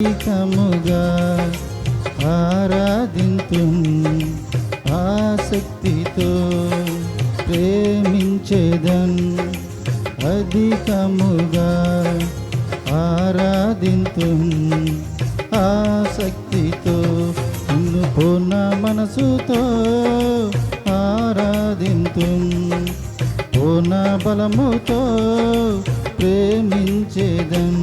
అధికముగా ఆరాధింతు ఆసక్తితో ప్రేమించేదన్ అధికముగా ఆరాధింతు ఆసక్తితో నిన్ను పూర్ణ మనసుతో ఆరాధింతు పూర్ణ బలముతో ప్రేమించేదన్.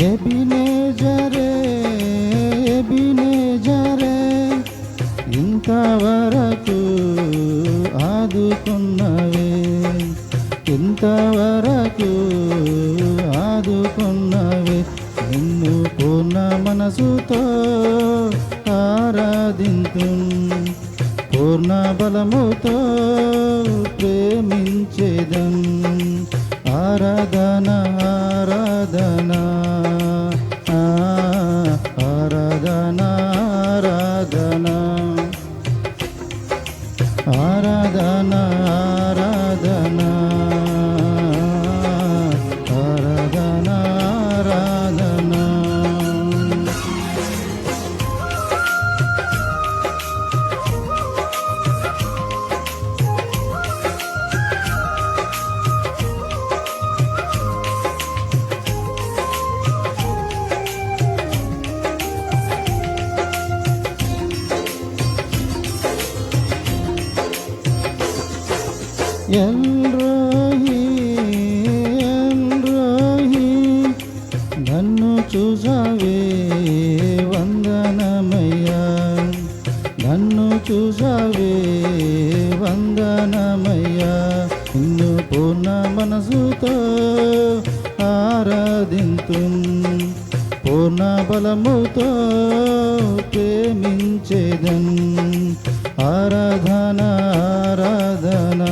ఎబినేజరే ఎబినేజరే ఇంతవరకు ఆదుకున్నవే. ఇంతవరకు ఆదుకున్నవే. నిన్ను పూర్ణ మనసుతో ఆరాధింతు. పూర్ణ బలముతో ప్రేమించేదం. ఆరాధన ఆరాధన. ఎల్రోహి ఎల్రోహి నన్ను చూసావే వందనమయ్యా. నన్ను చూసావే వందనమయ్యా. నిన్ను పూర్ణ మనసుతో ఆరాధింతు పూర్ణ బలముతో ప్రేమించేదన్ ఆరాధన ఆరాధనా.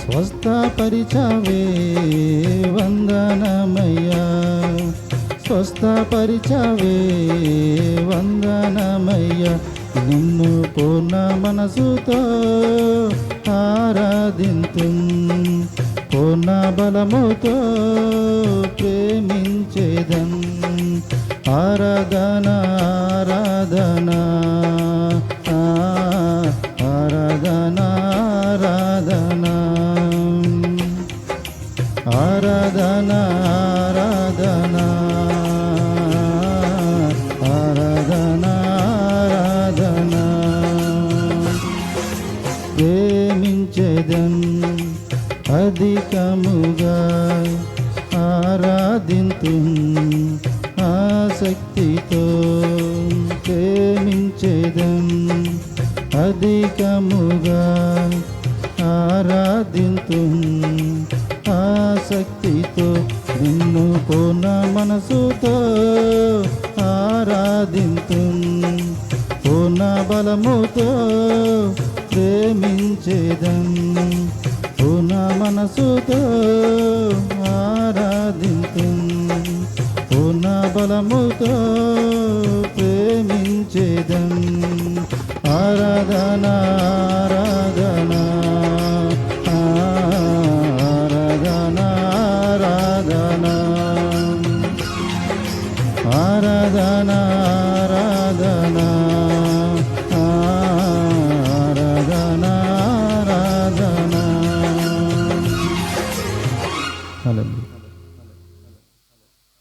స్వస్థపరిచవే వందనమయ్యా. స్వస్థపరిచవే వందనమయ్యా నిన్ను పూర్ణ మనసుతో ఆరాధింతు. పూర్ణ బలముతో ఆరాధన ఆరాధన ఆరాధన ఆరాధన. ప్రేమించేదన్ అధికముగా ఆరాధింతు ఆసక్తితో ప్రేమించేదన్ అధికముగా ఆరాధింతు ఆసక్తితో నిన్ను కోన మనసుతో ఆరాధింతు. కోన బలముతో ప్రేమించేదం. కోన మనసుతో ఆరాధింతు. కోన బలముతో ప్రేమించేదం. ఆరాధన ఆరాధన ఆరాధన.